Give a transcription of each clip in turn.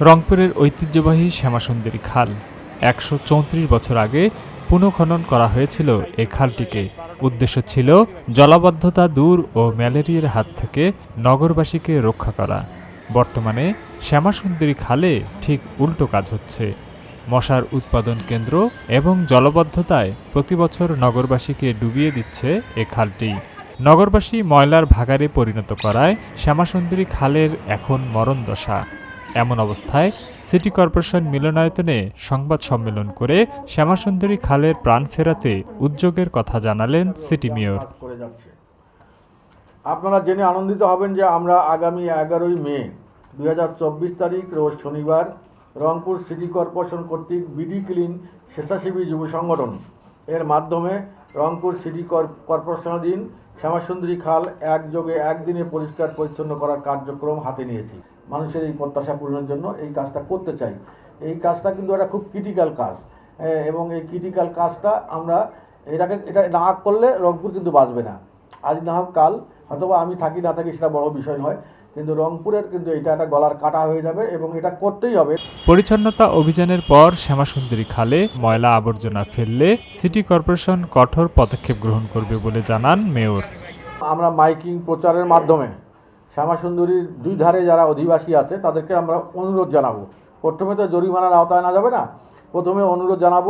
রংপুরের ঐতিহ্যবাহী শ্যামাসুন্দরী খাল। একশো চৌত্রিশ বছর আগে পুনঃখনন করা হয়েছিল এ খালটিকে। উদ্দেশ্য ছিল জলাবদ্ধতা দূর ও ম্যালেরিয়ার হাত থেকে নগরবাসীকে রক্ষা করা। বর্তমানে শ্যামাসুন্দরী খালে ঠিক উল্টো কাজ হচ্ছে। মশার উৎপাদন কেন্দ্র এবং জলবদ্ধতায় প্রতিবছর নগরবাসীকে ডুবিয়ে দিচ্ছে এ খালটি। নগরবাসী ময়লার ভাগারে পরিণত করায় শ্যামাসুন্দরী খালের এখন মরণ দশা। এমন অবস্থায় সিটি কর্পোরেশন মিলনায়তনে সংবাদ সম্মেলন করে শ্যামাসুন্দরী খালের প্রাণ ফেরাতে উদ্যোগের কথা জানালেন সিটি মেয়র। আপনারা জেনে আনন্দিত হবেন যে আমরা আগামী এগারোই মে দুই হাজার চব্বিশ তারিখ, রোজ শনিবার, রংপুর সিটি কর্পোরেশন কর্তৃক বিডি ক্লিন স্বেচ্ছাসেবী যুব সংগঠন। এর মাধ্যমে রংপুর সিটি কর- কর্পোরেশনাধীন শ্যামাসুন্দরী খাল একযোগে একদিনে পরিষ্কার পরিচ্ছন্ন করার কার্যক্রম হাতে নিয়েছি। মানুষের এই প্রত্যাশা পূরণের জন্য এই কাজটা করতে চাই। এই কাজটা কিন্তু একটা খুব ক্রিটিক্যাল কাজ। এবং এই ক্রিটিক্যাল কাজটা আমরা এটাকে এটা না করলে রংপুর কিন্তু বাঁচবে না। আজ না হোক কাল অথবা আমি থাকি না থাকি সেটা বড় বিষয় নয় কিন্তু রংপুরের কিন্তু এটা একটা গলার কাটা হয়ে যাবে এবং এটা করতেই হবে। পরিচ্ছন্নতা অভিযানের পর শ্যামাসুন্দরী খালে ময়লা আবর্জনা ফেললে সিটি কর্পোরেশন কঠোর পদক্ষেপ গ্রহণ করবে বলে জানান মেয়র। আমরা মাইকিং প্রচারের মাধ্যমে শ্যামাসুন্দরীর দুই ধারে যারা অধিবাসী আছে, তাদেরকে আমরা অনুরোধ জানাব। প্রথমে তো জরিমানার আওতায় আনা যাবে না? প্রথমে অনুরোধ জানাব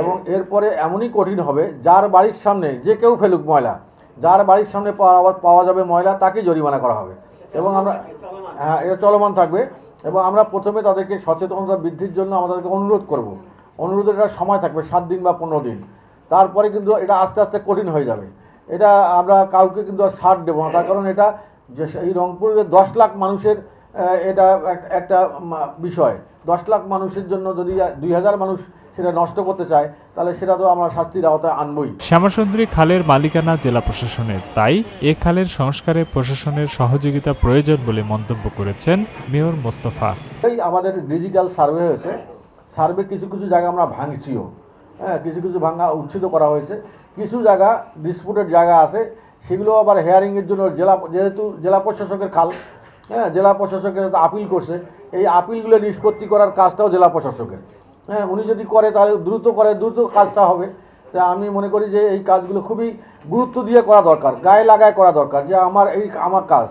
এবং এরপরে এমনই কঠিন হবে, যার বাড়ির সামনে যে কেউ ফেলুক ময়লা, যার বাড়ির সামনে পাওয়া পাওয়া যাবে ময়লা, তাকেই জরিমানা করা হবে। এবং আমরা হ্যাঁ এটা চলমান থাকবে। এবং আমরা প্রথমে তাদেরকে সচেতনতা বৃদ্ধির জন্য আমাদেরকে অনুরোধ করব। অনুরোধের একটা সময় থাকবে সাত দিন বা পনেরো দিন। তারপরে কিন্তু এটা আস্তে আস্তে কঠিন হয়ে যাবে। এটা আমরা কাউকে কিন্তু আর ছাড় দেবো না। তার কারণ এটা যে এই রংপুরের দশ লাখ মানুষের এটা এক- একটা বিষয়। দশ লাখ মানুষের জন্য যদি দুই হাজার মানুষ সেটা নষ্ট করতে চায় তাহলে সেটা তো আমরা শাস্তির আওতায় আনবই। শ্যামাসুন্দরী খালের মালিকানা জেলা প্রশাসনের। তাই এ খালের সংস্কারে প্রশাসনের সহযোগিতা প্রয়োজন বলে মন্তব্য করেছেন মেয়র মোস্তফা। এই আমাদের ডিজিটাল সার্ভে হয়েছে। সার্ভে কিছু কিছু জায়গা আমরা ভাঙছিও। হ্যাঁ কিছু কিছু ভাঙা উচ্ছেদ করা হয়েছে। কিছু জায়গা ডিসপুটেড জায়গা আছে। সেগুলো আবার হেয়ারিংয়ের জন্য জেলা, যেহেতু জেলা প্রশাসকের খাল হ্যাঁ জেলা প্রশাসকের আপিল করছে। এই আপিলগুলো নিষ্পত্তি করার কাজটাও জেলা প্রশাসকের। হ্যাঁ উনি যদি করে তাহলে দ্রুত করে, দ্রুত কাজটা হবে। তা আমি মনে করি যে এই কাজগুলো খুবই গুরুত্ব দিয়ে করা দরকার, গায়ে লাগায় করা দরকার যে আমার এই, আমার কাজ।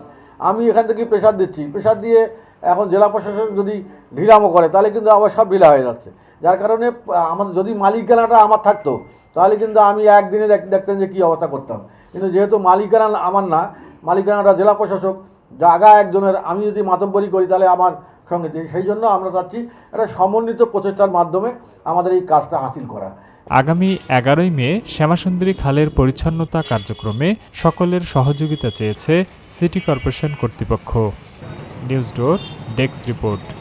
আমি এখান থেকে প্রেশার দিচ্ছি। প্রেশার দিয়ে এখন জেলা প্রশাসক যদি ঢিলামো করে, তাহলে কিন্তু আবার সব ঢিলা হয়ে যাচ্ছে। যার কারণে আমাদের যদি মালিকানাটা আমার থাকতো, তাহলে কিন্তু আমি একদিনে দেখ- দেখতেন যে কী অবস্থা করতাম। কিন্তু যেহেতু মালিকানা আমার না, মালিকানাটা জেলা প্রশাসক জায়গা একজনের, আমি যদি মাতব্বরি করি, তাহলে আমার সঙ্গে সেই জন্য আমরা চাচ্ছি একটা সমন্বিত প্রচেষ্টার মাধ্যমে আমাদের এই কাজটা হাসিল করা। আগামী এগারোই মে, শ্যামাসুন্দরী খালের পরিচ্ছন্নতা কার্যক্রমে সকলের সহযোগিতা চেয়েছে সিটি কর্পোরেশন কর্তৃপক্ষ। News Door desk report.